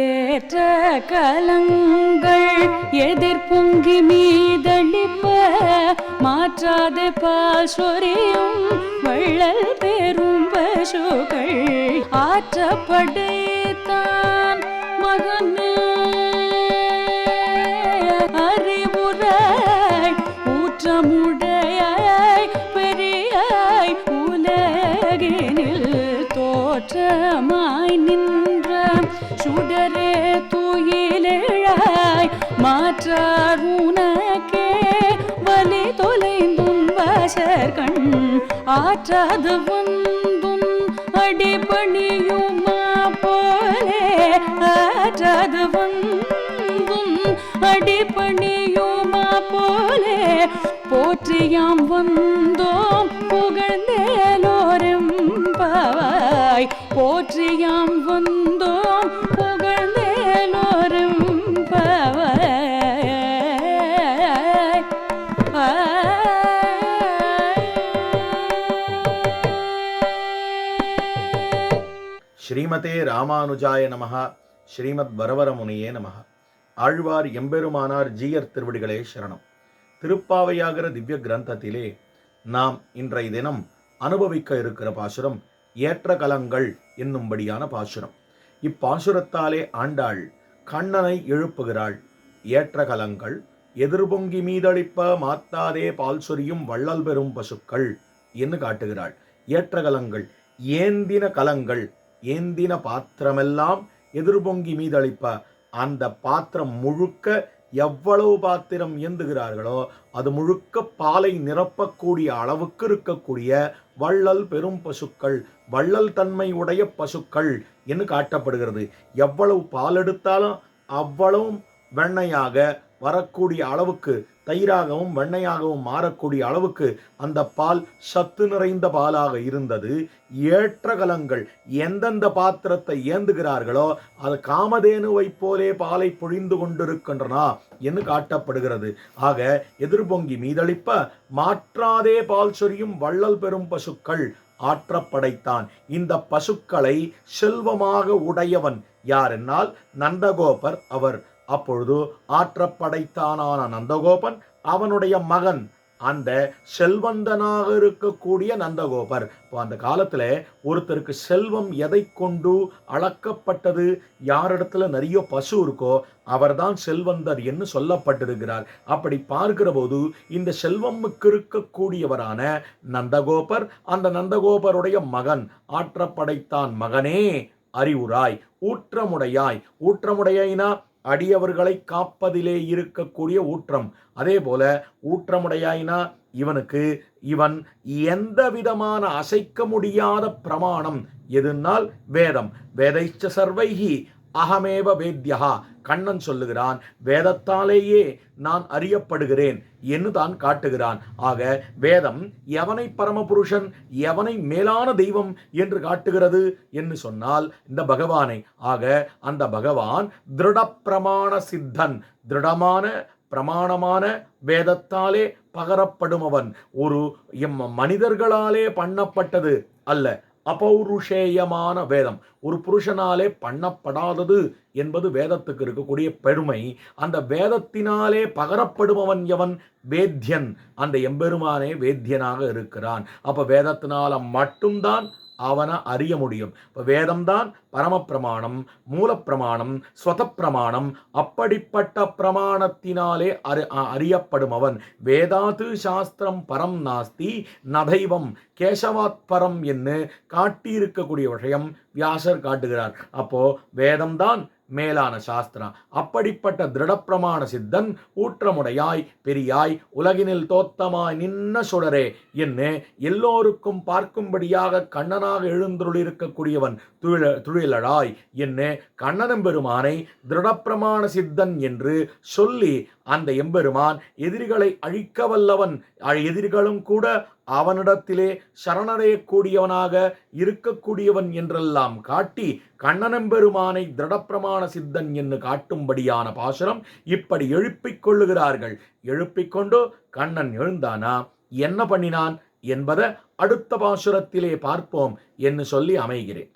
ஏற்ற கலங்கள் எதிர்பொங்கி மீதளிப்ப மாற்றாது பால் சொரியும் வள்ளல் பெரும் பசுகள் ஆற்றப்படைத்தான் மகன் அறிவுரை ஊற்றமுடையாய் பெரியாய் உலகினில் தோற்றமாய் நின்ற சுடரே துயிலெழாய் மாற்றார் உனக்கே. வலி தொலைந்தும் வாசர் கண் ஆற்றாது வந்தும் அடிபணியுமா போலே. ஆற்றாது வந்தும் அடிபணியுமா போலே. போற்றியாம் வந்தோ போற்றியாம் வந்தோம் புகழ்ந்தேலோரும் ஸ்ரீமதே ராமானுஜாய நமஹ. ஸ்ரீமத் வரவரமுனியே நமஹ. ஆழ்வார் எம்பெருமானார் ஜீயர் திருவடிகளே சரணம். திருப்பாவையாகிற திவ்ய கிரந்தத்திலே நாம் இன்றைய தினம் அனுபவிக்க இருக்கிற பாசுரம் ஏற்ற கலங்கள் என்னும்படியான பாசுரம். இப்பாசுரத்தாலே ஆண்டாள் கண்ணனை எழுப்புகிறாள். ஏற்ற கலங்கள் எதிர்பொங்கி மீதளிப்ப மாத்தாதே பால் சொரியும் வள்ளல் பெறும் பசுக்கள் என்று காட்டுகிறாள். ஏற்ற கலங்கள் ஏந்தின கலங்கள் ஏந்தின பாத்திரமெல்லாம் எதிர்பொங்கி மீதளிப்ப அந்த பாத்திரம் முழுக்க எவ்வளவு பாத்திரம் ஏந்துகிறார்களோ அது முழுக்க பாலை நிரப்பக்கூடிய அளவுக்கு இருக்கக்கூடிய வள்ளல் பெரும் பசுக்கள் வள்ளல் தன்மை உடைய பசுக்கள் என்று காட்டப்படுகிறது. எவ்வளவு பால் எடுத்தாலும் அவ்வளவும் வெண்ணையாக வரக்கூடிய அளவுக்கு தயிராகவும் வெண்ணையாகவும் மாறக்கூடிய அளவுக்கு அந்த பால் சத்து நிறைந்த பாலாக இருந்தது. ஏற்ற கலங்கள் எந்தெந்த பாத்திரத்தை ஏந்துகிறார்களோ அது காமதேனுவைப் போலே பாலை பொழிந்து கொண்டிருக்கின்றனா என்று காட்டப்படுகிறது. ஆக எதிர்பொங்கி மீதளிப்ப மாற்றாதே பால் சொரியும் வள்ளல் பெறும் பசுக்கள் ஆற்றப்படைத்தான். இந்த பசுக்களை செல்வமாக உடையவன் யார் என்னால் நந்தகோபர். அவர் அப்பொழுது ஆற்றப்படைத்தானான நந்தகோபன் அவனுடைய மகன். அந்த செல்வந்தனாக இருக்கக்கூடிய நந்தகோபர். இப்போ அந்த காலத்தில் ஒருத்தருக்கு செல்வம் எதை கொண்டு அளக்கப்பட்டது யாரிடத்துல நிறைய பசு இருக்கோ அவர்தான் செல்வந்தர் என்று சொல்லப்பட்டிருக்கிறார். அப்படி பார்க்கிற போது இந்த செல்வமுக்கு இருக்கக்கூடியவரான நந்தகோபர் அந்த நந்தகோபருடைய மகன் ஆற்றப்படைத்தான் மகனே அறிவுராய் ஊற்றமுடையாய். ஊற்றமுடையினா அடியவர்களை காப்பதிலே இருக்கக்கூடிய ஊற்றம். அதே போல ஊற்றமுடையாயினா இவனுக்கு இவன் எந்த விதமான அசைக்க முடியாத பிரமாணம். எதுனால்? வேதம். வேதைச்ச சர்வைகி அகமேவ வேத்யஹா. கண்ணன் சொல்லுகிறான் வேதத்தாலேயே நான் அறியப்படுகிறேன் என்று தான் காட்டுகிறான். ஆக வேதம் எவனை பரமபுருஷன் எவனை மேலான தெய்வம் என்று காட்டுகிறது என்று சொன்னால் இந்த பகவானை. ஆக அந்த பகவான் திருட பிரமாண சித்தன். திருடமான பிரமாணமான வேதத்தாலே பகரப்படுமவன் ஒரு எம் மனிதர்களாலே பண்ணப்பட்டது அல்ல. அபௌருஷேயமான வேதம். ஒரு புருஷனாலே பண்ணப்படாதது என்பது வேதத்துக்கு இருக்கக்கூடிய பெருமை. அந்த வேதத்தினாலே பகரப்படுபவன் எவன்? வேத்யன் அந்த எம்பெருமானே வேத்தியனாக இருக்கிறான். அப்போ வேதத்தினால மட்டும்தான் அவனை அறிய முடியும். இப்போ வேதம்தான் பரமப்பிரமாணம் மூலப்பிரமாணம் ஸ்வதப்பிரமாணம். அப்படிப்பட்ட பிரமாணத்தினாலே அறி அறியப்படும் அவன். வேதாது சாஸ்திரம் பரம் நாஸ்தி நதைவம் கேசவாத் பரம் என்று காட்டியிருக்கக்கூடிய விஷயம் வியாசர் காட்டுகிறார். அப்போ வேதம்தான் மேலான சாஸ்திரம். அப்படிப்பட்ட திருடப்பிரமாண சித்தன் ஊற்றமுடையாய் பெரியாய் உலகினில் தோத்தமாய் நின்ன சுடரே என்ன எல்லோருக்கும் பார்க்கும்படியாக கண்ணனாக எழுந்துள்ளிருக்கக்கூடியவன் துழ துழிலடாய் என்ன கண்ணனும் பெருமானை திருடப்பிரமாண சித்தன் என்று சொல்லி அந்த எம்பெருமான் எதிரிகளை அழிக்க வல்லவன். அ- எதிரிகளும் கூட அவனிடத்திலே சரணடையக்கூடியவனாக இருக்கக்கூடியவன் என்றெல்லாம் காட்டி கண்ணனம்பெருமானை திருடப்பிரமாண சித்தன் என்று காட்டும்படியான பாசுரம் இப்படி எழுப்பிக் கொள்ளுகிறார்கள். எழுப்பிக் கொண்டு கண்ணன் எழுந்தானா? என்ன பண்ணினான் என்பதை அடுத்த பாசுரத்திலே பார்ப்போம் என்று சொல்லி அமைகிறேன்.